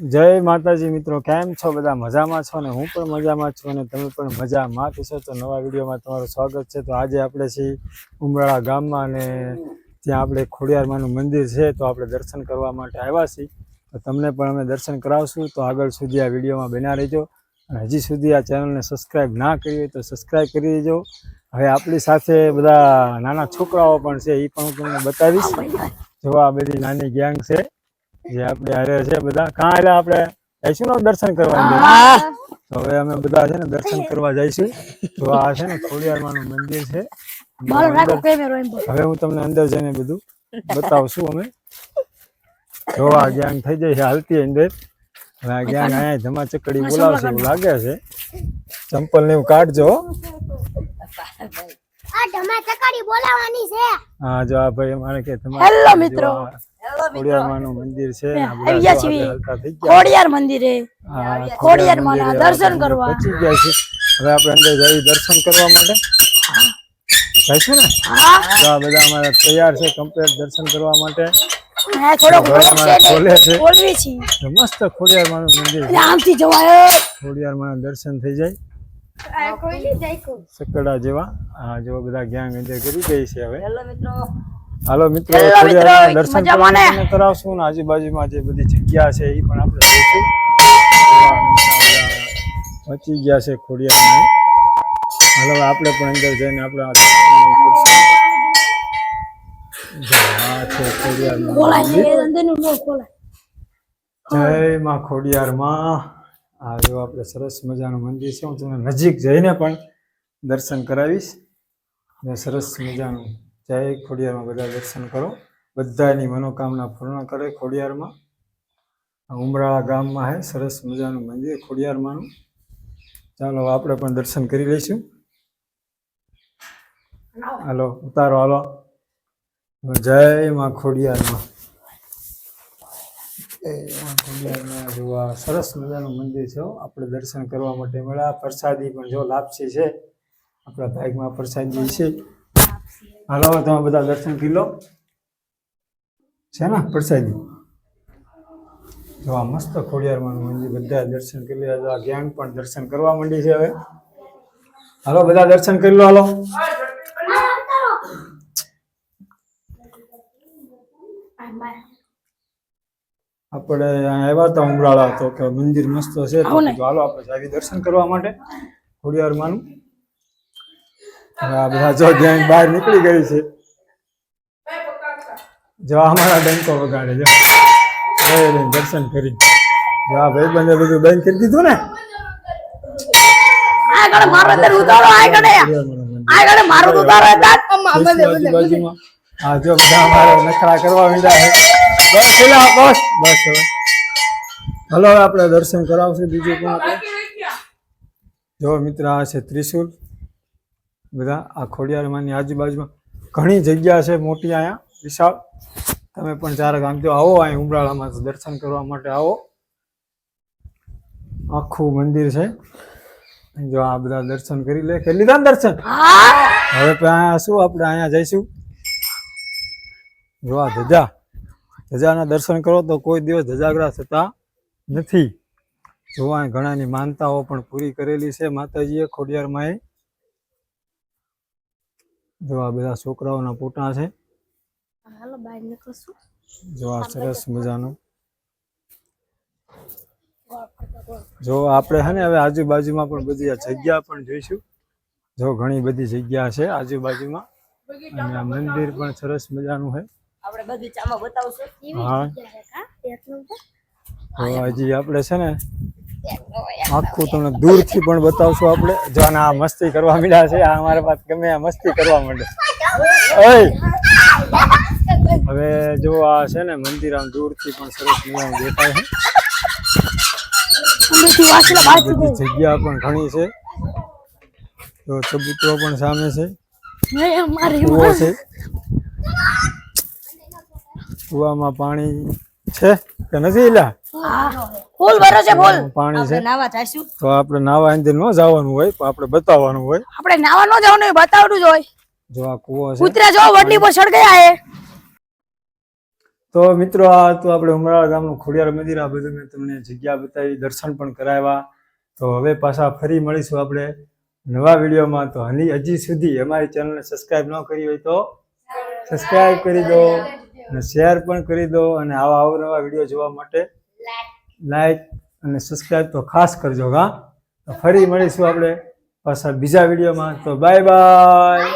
જય માતાજી મિત્રો, કેમ છો? બધા મજામાં છો ને? હું પણ મજામાં છું અને તમે પણ મજામાં છો. તો નવા વિડીયોમાં તમારું સ્વાગત છે. તો આજે આપણે છીએ ઉમરાળા ગામમાં અને ત્યાં આપણે ખોડિયારમાનું મંદિર છે. તો આપણે દર્શન કરવા માટે આવ્યા છીએ. તો તમને પણ અમે દર્શન કરાવશું. તો આગળ સુધી આ વિડીયોમાં બન્યા રહેજો. અને હજી સુધી આ ચેનલને સબસ્ક્રાઈબ ના કરી હોય તો સબસ્ક્રાઈબ કરી દેજો. હવે આપણી સાથે બધા નાના છોકરાઓ પણ છે, એ પણ હું તમને બતાવીશ. જો આ બધી નાની ગેંગ છે જે આપણે હારે છે બધા. કાં એટલે આપણે જઈશું ને દર્શન કરવા? તો હવે અમે બધા છે ને દર્શન કરવા જઈશું. તો આ છે ને ખોડિયારમાંનું મંદિર છે. હવે હું તમને અંદર જઈને બધું બતાવશું અમે. જો આ જ્ઞાન થઈ જાય છે હાલતી અંદર. હવે આ ગેંગ અહીંયા જમા ચકડી બોલાવશે એવું લાગે છે. ચંપલ ને એવું કાઢજો. હા જો આ ભાઈ અમારે કે તમારે હેલો મિત્રો. ખોડિયારમાંનું મંદિર છે આવી ગયા છીએ. ખોડિયાર મંદિરે હા, ખોડિયાર માના દર્શન કરવા. પહોંચી ગયા છે હવે આપણે અંદર જઈ દર્શન કરવા માટે. જઈશું ને? હા. તો આ બધા અમારા તૈયાર છે કમ્પ્લીટ દર્શન કરવા માટે. મસ્ત ખોડિયાર ભાઈ વરસ મારા છે ખોલે છે. ને બોલવી છીએ તો મસ્ત ખોડિયારમાંનું મંદિર આમથી જવાય. ખોડિયારમાંના દર્શન થઈ જાય. સકડા જેવા આ જેવા બધા ગ્યાંગ અંદર કરી ગઈ છે હવે. હાલો મિત્રો. હેલો મિત્રો, દર્શન? કરાવશું ને આજુબાજુમાં જે બધી જગ્યા છે એ પણ આપણે જોઈશું. પહોંચી ગયા છે ખોડિયારમાં. હાલો આપણે પણ અંદર જઈને આપણે જય માં ખોડિયારમાં. આ જો આપણે સરસ મજાનું મંદિર છે. હું તમને નજીક જઈને પણ દર્શન કરાવીશ. ને સરસ મજાનું જય ખોડિયારમાં બધા દર્શન કરો. બધાની મનોકામના પૂર્ણ કરે ખોડિયારમાં. ઉમરાળા ગામમાં હે, સરસ મજાનું મંદિર ખોડિયારમાંનું. ચાલો આપણે પણ દર્શન કરી લઈશું. હાલો, ઉતારો, હાલો. જય માં ખોડિયારમાં. જોવા સરસ મજાનું મંદિર છે આપણે દર્શન કરવા માટે મળ્યા. પ્રસાદી પણ જો લાપસી છે. આપણા ભાગમાં પ્રસાદી છે. હાલો તમે બધા દર્શન કરી લો. છે ને પ્રસાદી જો આ મસ્ત ખોડિયારમાંનું મંદિર બધા દર્શન કરી લીધા આ જ્ઞાન પણ દર્શન કરવા માંડી છે હવે. હાલો બધા દર્શન કરી લો હાલો. આપણે આવ્યા હતા ઉમરાળા તો કે મંદિર મસ્ત છે. આવો હાલો આપણે જાવી દર્શન કરવા માટે ખોડિયારમાંનું હવે આ બધા જો ગેંગ બહાર નીકળી ગઈ છે. જો અમારા ડંકો વગાડે જો દર્શન કરી. જો આ ભાઈ બંને બધું બંધ કરી દીધું ને? હા જો બધા અમારે નખરા કરવા માંડ્યા છે. બસ પેલા બસ. બસ હવે. હલો આપણે દર્શન કરાવશું બીજું પણ આપણે જો મિત્ર આ છે ત્રિશુલ. બધા આ ખોડિયારમાંની આજુબાજુમાં ઘણી જગ્યા છે મોટી અહીંયા, વિશાળ. તમે પણ ચારક આમ જો આવો અહીં ઉમરાળામાં દર્શન કરવા માટે આવો. આખું મંદિર છે. જો આ બધા દર્શન કરી લે. કે લીધા દર્શન? હવે અહીંયા શું, આપણે અહીંયા જઈશું. જો આ ધજા, ધજાના દર્શન કરો તો કોઈ દિવસ ધજાગરા થતા નથી. જો ઘણાની માનતાઓ પણ પૂરી કરેલી છે માતાજીએ ખોડિયારમાં જો આ બધા છોકરાઓના પોટા છે. હાલો બહાર નીકળશું. જો આ સરસ મજાનું. જો આપણે છે ને હવે આજુબાજુમાં પણ બધી આ જગ્યા પણ જોઈશું. જો ઘણી બધી જગ્યા છે આજુબાજુમાં. અને આ મંદિર પણ સરસ મજાનું છે. આપણે બગીચામાં બતાવશું. હા. તો હજી આપણે છે ને આખું તમને દૂરથી પણ બતાવશું આપણે. જો આ મસ્તી કરવા માંડ્યા છે આ અમારા પાસે ગમે આ મસ્તી કરવા માંડે. હવે જો આ છે ને મંદિર આમ દૂરથી પણ સરસ મજાનું દેખાય છે. બધી જગ્યા પણ ઘણી છે. તો ચબૂતરો પણ સામે છે. નહીં કૂવો છે. કૂવામાં પાણી છે? કે નથી એલા ફૂલ ભરો છે ફૂલ. પાણી છે. નાવા જાશું તો આપણે નાવા અંદર ન જવાનું હોય તો આપણે બતાવવાનું હોય. આપણે નાવા ન જવાનું હોય, બતાવવાનું જ હોય. જો આ કૂવો છે. કૂતરા જો વડની પર સળગાયા હે. તો મિત્રો આ તો આપણે ઉમરાળા ગામનું ખોડિયાર મંદિર આ બધું મેં તમને જગ્યા બતાવી દર્શન પણ કરાવ્યા. તો હવે પાછા ફરી મળીશું આપણે નવા વિડીયોમાં. તો હની હજી સુધી અમારી ચેનલને સબસ્ક્રાઇબ ન કરી હોય તો સબસ્ક્રાઇબ કરી દો. અને શેર પણ કરી દો અને આવા અવનવા વીડિયો જોવા માટે લાઈક અને સબસ્ક્રાઈબ તો ખાસ કરજો, હા? ફરી મળીશું આપણે પાછા બીજા વિડીયોમાં તો બાય બાય